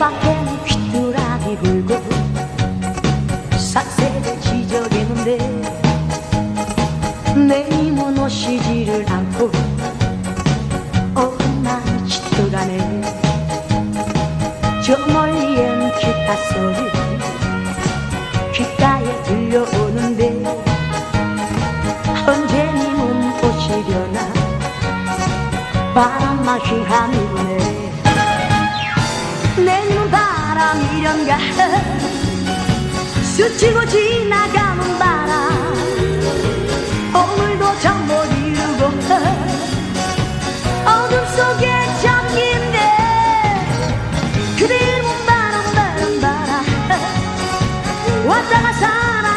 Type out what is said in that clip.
밖엔 귀뚜라미 굴고 삭새를 지저귀는데 내 힘은 오시지를 않고 어긋난 짓들가네. 저 멀리엔 기타 소리 귓가에 들려오는데 언제님은 오시려나? 바람만 휘하미네 내눈 바람이련가? 스치고 지나가는 바람. 오늘도 잠못 이루고. 어둠 속에 잠긴데 그대를 못 바람 바람 바람. 왔다가 사